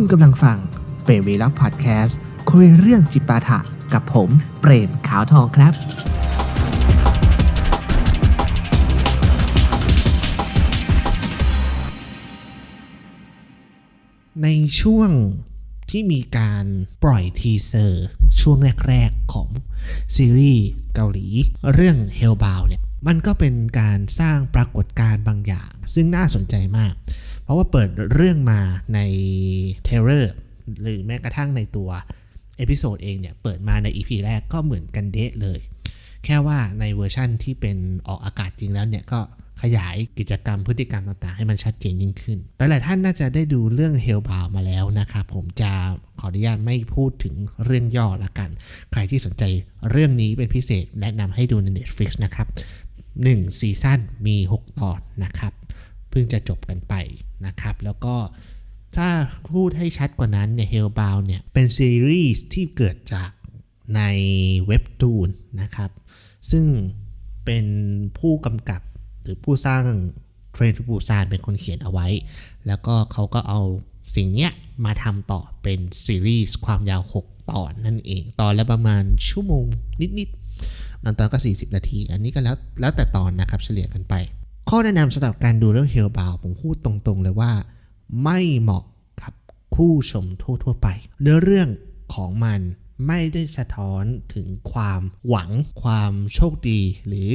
คุณกำลังฟังเปรมวีลักพอดแคสต์คุยเรื่องจิปาถะกับผมเปรมขาวทองครับ ในช่วงที่มีการปล่อยทีเซอร์ช่วงแรก ๆ ของซีรีส์เกาหลี เรื่อง Hellbound เนี่ย มันก็เป็นการสร้างปรากฏการณ์บางอย่าง ซึ่งน่าสนใจมาก เพราะว่าเปิดเรื่องมาในเทเลอร์หรือแม้กระทั่งในตัวเอพิโซดเองเนี่ย เปิดมาใน EP แรกก็เหมือนกันเดะเลย แค่ว่าในเวอร์ชั่นที่เป็นออกอากาศจริงแล้วเนี่ย ก็ขยายกิจกรรมพฤติกรรมต่างๆ ให้มันชัดเจนยิ่งขึ้น หลายๆท่านน่าจะได้ดูเรื่อง Hellbound มาแล้วนะครับ ผมจะขออนุญาตไม่พูดถึงเรื่องย่อละกัน ใครที่สนใจเรื่องนี้เป็นพิเศษแนะนำให้ดูใน Netflix นะครับ1ซีซั่นมี 6 ตอนนะครับ เพิ่งจะจบกันไปนะครับ แล้วก็ถ้าพูดให้ชัดกว่านั้นเนี่ย Hellbound เนี่ยเป็นซีรีส์ที่เกิดจากในเว็บตูนนะครับ ซึ่งเป็นผู้กำกับหรือผู้สร้างเทรนทูปูซานเป็นคนเขียนเอาไว้ แล้วก็เขาก็เอาสิ่งเนี้ยมาทำต่อเป็นซีรีส์ความยาว 6 ตอนนั่นเอง ตอนละประมาณชั่วโมงนิดๆบางตอนก็ 40 นาที อันนี้ก็แล้วแล้วแต่ตอนนะครับเฉลี่ยกันไป ข้อแนะนำสำหรับการดูเรื่องเฮลบาวผมพูดตรงๆเลยว่า ไม่เหมาะกับผู้ชมทั่วๆไป เนื้อเรื่องของมันไม่ได้สะท้อนถึงความหวังความโชคดี หรือ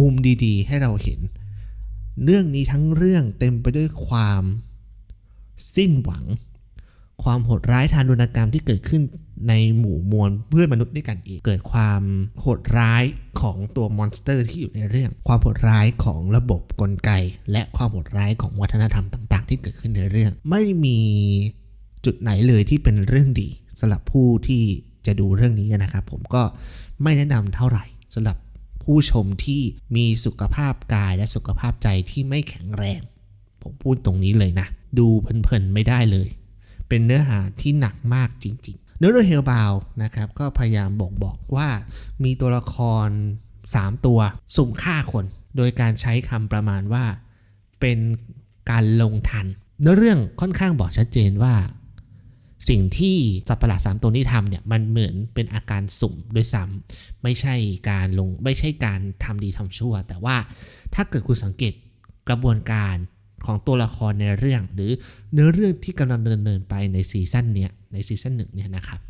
มุมดีๆ ให้เราเห็น เรื่องนี้ทั้งเรื่องเต็มไปด้วยความสิ้นหวัง ความโหดร้ายทารุณกรรมที่เกิดขึ้นในหมู่มวลเพื่อนมนุษย์ด้วยกันอีกเกิดความโหดร้ายของตัวมอนสเตอร์ที่อยู่ในเรื่อง ความโหดร้ายของระบบกลไก และความโหดร้ายของวัฒนธรรมต่าง ๆ ที่เกิดขึ้นในเรื่อง ไม่มีจุดไหนเลยที่เป็นเรื่องดีสำหรับผู้ที่จะดูเรื่องนี้นะครับผมก็ไม่แนะนำเท่าไหร่สำหรับผู้ชมที่มีสุขภาพกายและสุขภาพใจที่ไม่แข็งแรง ผมพูดตรงนี้เลยนะ ดูเพลินๆไม่ได้เลย เป็นเนื้อหาที่หนักมากจริงๆเนื้อเรื่องเฮลบาวนะครับก็พยายามบอกบอกว่ามีตัวละคร 3 ตัวสุ่มฆ่าคน โดยการใช้คำประมาณว่าเป็นการลงทัน เนื้อเรื่องค่อนข้างบอกชัดเจนว่า สิ่งที่สัตว์ประหลาดสามตัวนี้ทำเนี่ยมันเหมือนเป็นอาการสุ่มด้วยซ้ำไม่ใช่การลงไม่ใช่การทำดีทำชั่ว แต่ว่าถ้าเกิดคุณสังเกตกระบวนการ ของตัวละครในเรื่อง หรือเนื้อเรื่องที่กำลังดำเนินไปในซีซั่นเนี้ยในซีซั่นหนึ่งเนี่ยนะครับ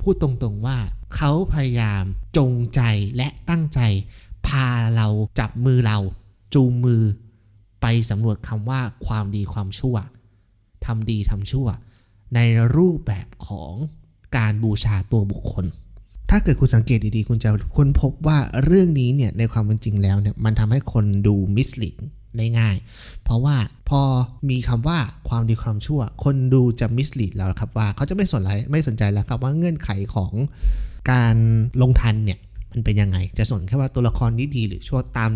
พูดตรงๆว่าเขาพยายามจงใจและตั้งใจ พาเราจับมือเรา จูงมือ ไปสำรวจคำว่าความดีความชั่วทำดีทำชั่ว ในรูปแบบของการบูชาตัวบุคคล ถ้าเกิดคุณสังเกตดีๆ คุณจะค้นพบว่าเรื่องนี้เนี่ยในความเป็นจริงแล้วเนี่ยมันทำให้คนดูมิสลิด ได้ง่าย เพราะว่าพอมีคำว่าความดีความชั่ว คนดูจะมิสลีดเราครับว่าเขาจะไม่สนใจไม่สนใจแล้วครับว่าเงื่อนไขของการลงทันเนี่ยมันเป็นยังไง จะสนแค่ว่าตัวละครนี้ดีหรือชั่วตาม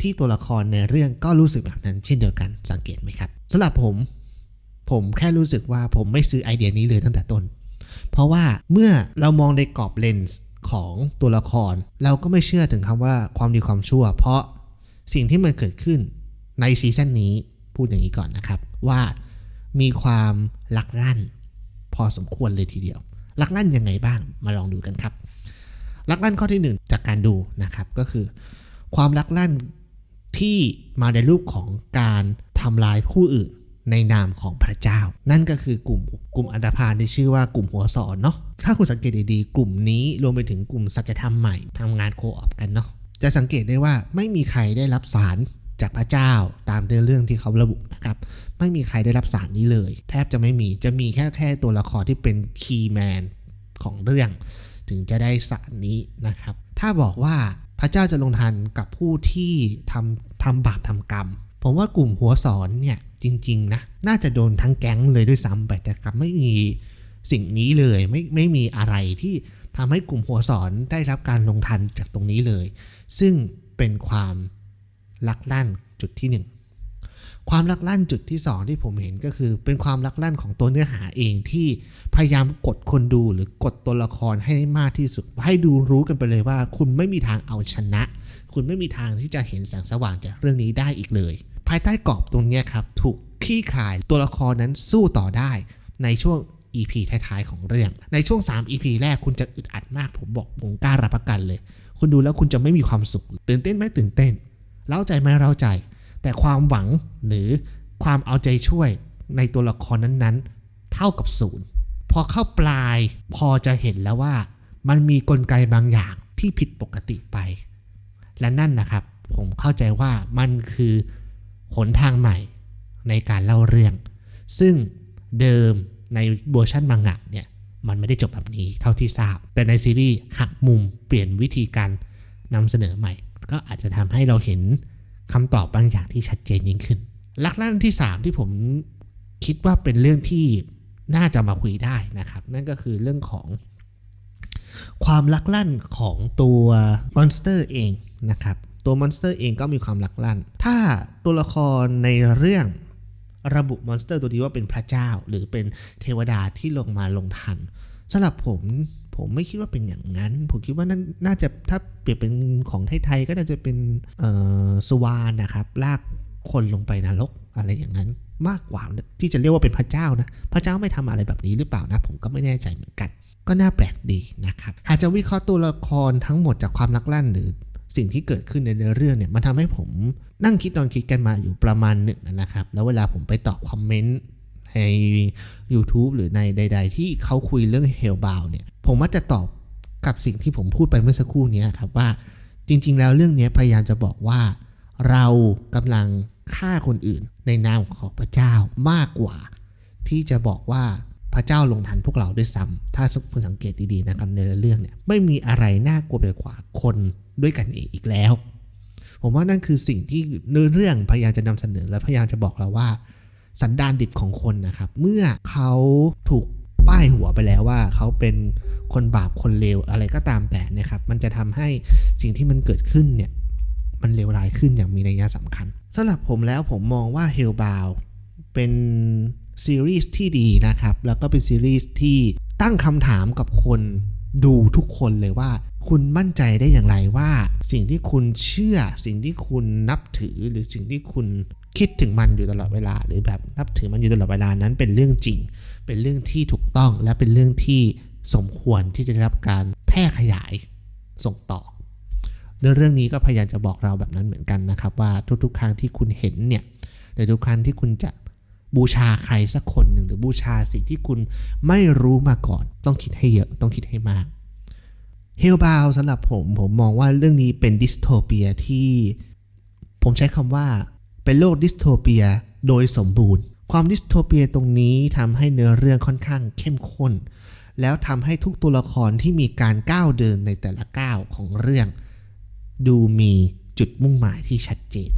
ที่ตัวละครในเรื่องก็รู้สึกแบบนั้นเช่นเดียวกันสังเกตไหมครับสำหรับผมผมแค่รู้สึกว่าผมไม่ซื้อไอเดียนี้เลยตั้งแต่ต้น เพราะว่าเมื่อเรามองในกรอบเลนส์ของตัวละคร เราก็ไม่เชื่อถึงคำว่าความดีความชั่ว เพราะสิ่งที่มันเกิดขึ้น ในซีซั่นนี้พูดอย่างนี้ก่อนนะครับ ว่ามีความลักลั่น พอสมควรเลยทีเดียว ลักลั่นยังไงบ้างมาลองดูกันครับ ลักลั่นข้อที่ 1 จากการดูนะครับก็คือ ความลักลั่นที่มาในรูปของการทำลายผู้อื่นในนามของพระเจ้า นั่นก็คือกลุ่มกลุ่มอันธพาลที่ชื่อว่ากลุ่มหัวสอนเนาะถ้าคุณสังเกตดีๆกลุ่มนี้รวมไปถึงกลุ่มสัจธรรมใหม่ทำงานโคออปกันเนาะจะสังเกตได้ว่าไม่มีใครได้รับสาร จากพระเจ้าตามเรื่องที่เขาระบุนะครับ ไม่มีใครได้รับสารนี้เลย แทบจะไม่มีจะมีแค่แค่ตัวละครที่เป็นคีย์แมนของเรื่อง ถึงจะได้สารนี้นะครับ ถ้าบอกว่าพระเจ้าจะลงทันกับผู้ที่ทำทำบาปทำกรรม ผมว่ากลุ่มหัวสอนเนี่ยจริง ๆ นะ น่าจะโดนทั้งแก๊งเลยด้วยซ้ำไปแต่กลับไม่มีสิ่งนี้เลยไม่ไม่มีอะไรที่ทำให้กลุ่มหัวสอนได้รับการลงทันจากตรงนี้เลย ซึ่งเป็นความ ลักลั่นจุดที่ 1 ความลักลั่นจุดที่ 2 ที่ผมเห็นก็คือ เป็นความลักลั่นของตัวเนื้อหาเองที่พยายามกดคนดูหรือกดตัวละครให้ได้มากที่สุด ให้ดูรู้กันไปเลยว่า คุณไม่มีทางเอาชนะ คุณไม่มีทางที่จะเห็นแสงสว่างจากเรื่องนี้ได้อีกเลย ภายใต้กรอบตรงนี้ครับถูกขี้ขายตัวละครนั้นสู้ต่อได้ในช่วง EP ท้ายๆ ของเรื่อง ในช่วง 3 EP แรกคุณจะอึดอัดมาก ผมบอกผมกล้ารับประกันเลย คุณดูแล้วคุณจะไม่มีความสุข ตื่นเต้นไหมตื่นเต้น เล้าใจไหมเล้าใจ แต่ความหวังหรือความเอาใจช่วยในตัวละครนั้นๆ เท่ากับศูนย์พอเข้าปลายพอจะเห็นแล้วว่า มันมีกลไกบางอย่างที่ผิดปกติไป และนั่นนะครับ ผมเข้าใจว่ามันคือหนทางใหม่ในการเล่าเรื่อง ซึ่งเดิมในเวอร์ชันมังงะเนี่ยมันไม่ได้จบแบบนี้เท่าที่ทราบ แต่ในซีรีส์หักมุมเปลี่ยนวิธีการนำเสนอใหม่ ก็อาจจะทำให้เราเห็นคำตอบบางอย่างที่ชัดเจนยิ่งขึ้นลักลั่นที่ 3 ที่ผมคิดว่าเป็นเรื่องที่น่าจะมาคุยได้นะครับ นั่นก็คือเรื่องของความลักลั่นของตัวมอนสเตอร์เองนะครับ ตัวมอนสเตอร์เองก็มีความลักลั่น ถ้าตัวละครในเรื่องระบุมอนสเตอร์ตัวนี้ว่าเป็นพระเจ้า หรือเป็นเทวดาที่ลงมาลงทันสำหรับผม ผมไม่คิดว่าเป็นอย่างนั้น ผมคิดว่านั่นน่าจะถ้าเปรียบเป็นของไทยๆก็น่าจะเป็นสวานนะครับลากคนลงไปนรกอะไรอย่างนั้น มากกว่าที่จะเรียกว่าเป็นพระเจ้านะ พระเจ้าไม่ทำอะไรแบบนี้หรือเปล่านะ ผมก็ไม่แน่ใจเหมือนกัน ก็น่าแปลกดีนะครับหากจะวิเคราะห์ตัวละครทั้งหมดจากความลักลั่นหรือสิ่งที่เกิดขึ้นในเนื้อเรื่องเนี่ยมันทำให้ผมนั่งคิดนอนคิดกันมาอยู่ประมาณหนึ่งนะครับ แล้วเวลาผมไปตอบคอมเมนต์ ใน YouTube หรือในใด ๆ ที่เขาคุยเรื่องเฮลบาวเนี่ย ผมว่าจะตอบกับสิ่งที่ผมพูดไปเมื่อสักครู่นี้ครับว่าจริง ๆ แล้วเรื่องนี้พยายามจะบอกว่า เรากำลังฆ่าคนอื่นในนามของพระเจ้ามากกว่า ที่จะบอกว่าพระเจ้าลงทันพวกเราด้วยซ้ำถ้าคุณสังเกตดีๆนะครับในเรื่องเนี่ยไม่มีอะไรน่ากลัวไปกว่าคนด้วยกันเองอีกแล้ว ผมว่านั่นคือสิ่งที่เนื้อเรื่องพยายามจะนำเสนอและพยายามจะบอกเราว่า สันดานดิบของคนนะครับ เมื่อเขาถูกป้ายหัวไปแล้วว่าเขาเป็นคนบาปคนเลวอะไรก็ตามแต่นะครับ มันจะทำให้สิ่งที่มันเกิดขึ้นเนี่ย มันเลวร้ายขึ้นอย่างมีนัยสำคัญสำหรับผมแล้วผมมองว่า Hellbound เป็นซีรีส์ที่ดีนะครับ แล้วก็เป็นซีรีส์ที่ตั้งคำถามกับคนดูทุกคนเลยว่า คุณมั่นใจได้อย่างไรว่า สิ่งที่คุณเชื่อสิ่งที่คุณนับถือหรือสิ่งที่คุณ คิดถึงมันอยู่ตลอดเวลา หรือแบบนับถือมันอยู่ตลอดเวลานั้นเป็นเรื่องจริง เป็นเรื่องที่ถูกต้องและเป็นเรื่องที่สมควรที่จะได้รับการแพร่ขยายส่งต่อเรื่องเรื่องนี้ก็พยายามจะบอกเราแบบนั้นเหมือนกันนะครับ ว่าทุกๆ ครั้งที่คุณเห็นเนี่ยหรือทุกครั้งที่คุณจะบูชาใครสักคนหนึ่งหรือบูชาสิ่งที่คุณไม่รู้มาก่อน ต้องคิดให้เยอะต้องคิดให้มากเฮลบาวสำหรับผมผมมองว่าเรื่องนี้เป็นดิสโทเปียที่ผมใช้คำว่า เป็นโลกดิสโทเปียโดยสมบูรณ์ ความดิสโทเปียตรงนี้ทำให้เนื้อเรื่องค่อนข้างเข้มข้น แล้วทำให้ทุกตัวละครที่มีการก้าวเดินในแต่ละก้าวของเรื่อง ดูมีจุดมุ่งหมายที่ชัดเจน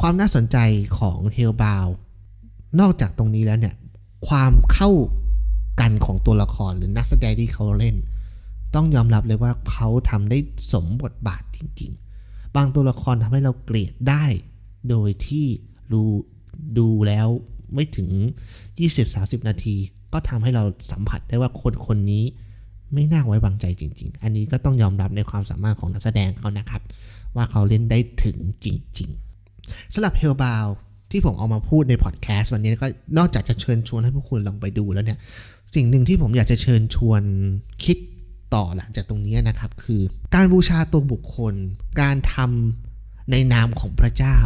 ความน่าสนใจของเฮลบาวนอกจากตรงนี้แล้วเนี่ย ความเข้ากันของตัวละครหรือนักแสดงที่เขาเล่น ต้องยอมรับเลยว่าเขาทำได้สมบทบาทจริง ๆ บางตัวละครทำให้เราเกลียดได้ โดยที่รู้ดูแล้วไม่ถึง 20-30 นาที ก็ทำให้เราสัมผัสได้ว่าคนคนนี้ไม่น่าไว้วางใจจริง ๆ อันนี้ก็ต้องยอมรับในความสามารถของนักแสดงเขานะครับ ว่าเขาเล่นได้ถึงจริง ๆสำหรับเฮลบาวที่ผมเอามาพูดในพอดแคสต์วันนี้ก็นอกจากจะเชิญชวนให้พวกคุณลองไปดูแล้วเนี่ย สิ่งหนึ่งที่ผมอยากจะเชิญชวนคิดต่อหลังจากตรงนี้นะครับ คือ การบูชาตัวบุคคล การทำในนามของพระเจ้า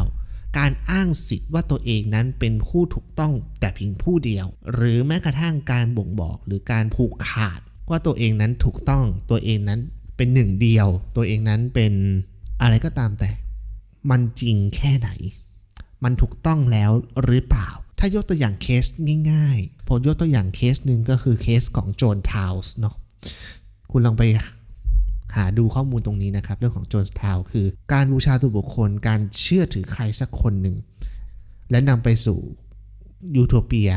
การอ้างสิทธิ์ว่าตัวเองนั้นเป็นผู้ถูกต้องแต่เพียงผู้เดียว หรือแม้กระทั่งการบ่งบอกหรือการผูกขาด ว่าตัวเองนั้นถูกต้องตัวเองนั้นเป็นหนึ่งเดียว ตัวเองนั้นเป็นอะไรก็ตามแต่ มันจริงแค่ไหน มันถูกต้องแล้วหรือเปล่า ถ้ายกตัวอย่างเคสง่าย ๆ ผมยกตัวอย่างเคสหนึ่งก็คือเคสของโจนทาวส์เนาะคุณลองไป หาดูข้อมูลตรงนี้นะครับ เรื่องของโจนทาวคือการบูชาตัวบุคคล การเชื่อถือใครสักคนหนึ่ง และนำไปสู่ยูโทเปีย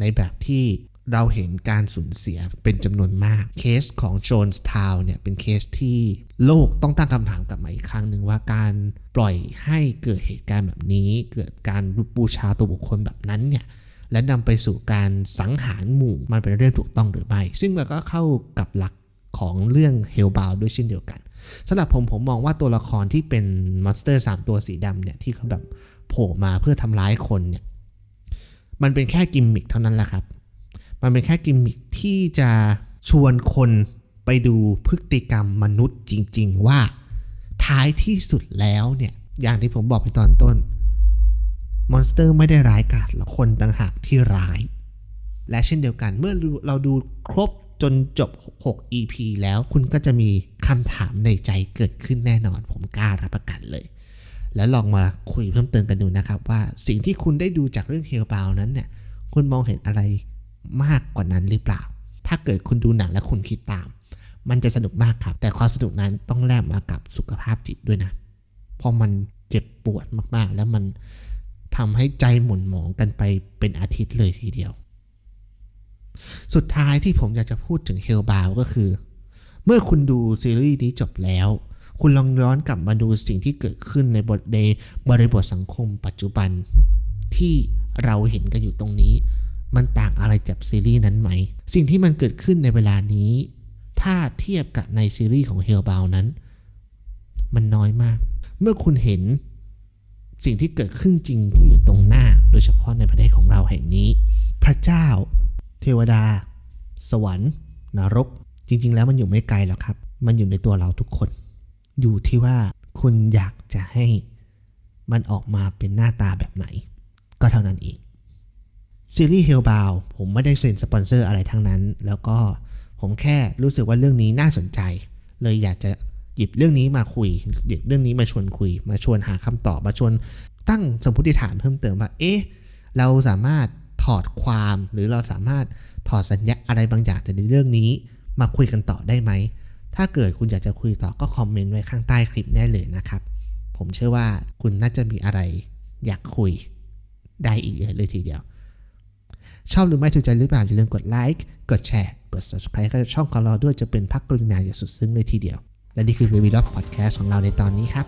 ในแบบที่เราเห็นการสูญเสียเป็นจำนวนมาก เคสของโจนส์ทาวเนี่ยเป็นเคสที่โลกต้องตั้งคำถามกลับมาอีกครั้งหนึ่งว่าการปล่อยให้เกิดเหตุการณ์แบบนี้ เกิดการบูชาตัวบุคคลแบบนั้นเนี่ยและนำไปสู่การสังหารหมู่มันเป็นเรื่องถูกต้องหรือไม่ ซึ่งมันก็เข้ากับหลัก ของเรื่องเฮลบาวด้วยเช่นเดียวกันสำหรับผมผมมองว่าตัวละครที่เป็นมอนสเตอร์ 3 ตัวสีดำเนี่ยที่เขาแบบโผล่มาเพื่อทำร้ายคนเนี่ยมันเป็นแค่กิมมิคเท่านั้นแหละครับ มันเป็นแค่กิมมิคที่จะชวนคนไปดูพฤติกรรมมนุษย์จริง ๆ ว่าท้ายที่สุดแล้วเนี่ยอย่างที่ผมบอกไปตอนต้นมอนสเตอร์ไม่ได้ร้ายกาจหรอกคนต่างหากที่ร้าย และเช่นเดียวกันเมื่อเราดูครบ จนจบ 6 EP แล้วคุณก็จะมีคำถามในใจเกิดขึ้นแน่นอน ผมกล้ารับประกันเลย แล้วลองมาคุยเพิ่มเติมกันดูนะครับ ว่าสิ่งที่คุณได้ดูจากเรื่องเฮลบาวนั้นเนี่ยคุณมองเห็นอะไรมากกว่านั้นหรือเปล่า ถ้าเกิดคุณดูหนังและคุณคิดตาม มันจะสนุกมากครับ แต่ความสนุกนั้นต้องแลกมากับสุขภาพจิตด้วยนะ เพราะมันเจ็บปวดมากๆ แล้วมันทำให้ใจหม่นหมองกันไปเป็นอาทิตย์เลยทีเดียว สุดท้ายที่ผมอยากจะพูดถึงเฮลบาวก็คือ เมื่อคุณดูซีรีส์นี้จบแล้ว คุณลองย้อนกลับมาดูสิ่งที่เกิดขึ้นในบทในบริบทสังคมปัจจุบันที่เราเห็นกันอยู่ตรงนี้ มันต่างอะไรจากซีรีส์นั้นไหม สิ่งที่มันเกิดขึ้นในเวลานี้ ถ้าเทียบกับในซีรีส์ของเฮลบาวนั้น มันน้อยมาก เมื่อคุณเห็นสิ่งที่เกิดขึ้นจริงที่อยู่ตรงหน้า โดยเฉพาะในประเทศของเราแห่งนี้ พระเจ้า เทวดา สวรรค์ นรก จริง ๆ แล้วมันอยู่ไม่ไกลหรอกครับ มันอยู่ในตัวเราทุกคน อยู่ที่ว่าคุณอยากจะให้มันออกมาเป็นหน้าตาแบบไหน ก็เท่านั้นเองซีรีส์เฮลบาวผมไม่ได้เซ็นสปอนเซอร์อะไรทั้งนั้น แล้วก็ผมแค่รู้สึกว่าเรื่องนี้น่าสนใจ เลยอยากจะหยิบเรื่องนี้มาคุยหยิบเรื่องนี้มาชวนคุย มาชวนหาคำตอบมาชวนตั้งสมมติฐานเพิ่มเติมว่า เอ๊ะ เราสามารถ ถอดความหรือเราสามารถถอดสัญญาอะไรบางอย่างจากในเรื่องนี้ มาคุยกันต่อได้ไหม ถ้าเกิดคุณอยากจะคุยต่อก็คอมเมนต์ไว้ข้างใต้คลิปแน่เลยนะครับ ผมเชื่อว่าคุณน่าจะมีอะไรอยากคุยได้อีกเยอะเลยทีเดียว ชอบหรือไม่ถูกใจหรือเปล่าอย่าลืมกดไลค์กดแชร์กด subscribe กับช่องของเราด้วยจะเป็นพักกรุณาอย่างสุดซึ้งเลยทีเดียว และนี่คือ Baby Love Podcast ของเราในตอนนี้ครับ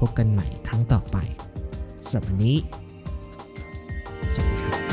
พบกันใหม่ครั้งต่อไปสำหรับวันนี้สวัสดีครับ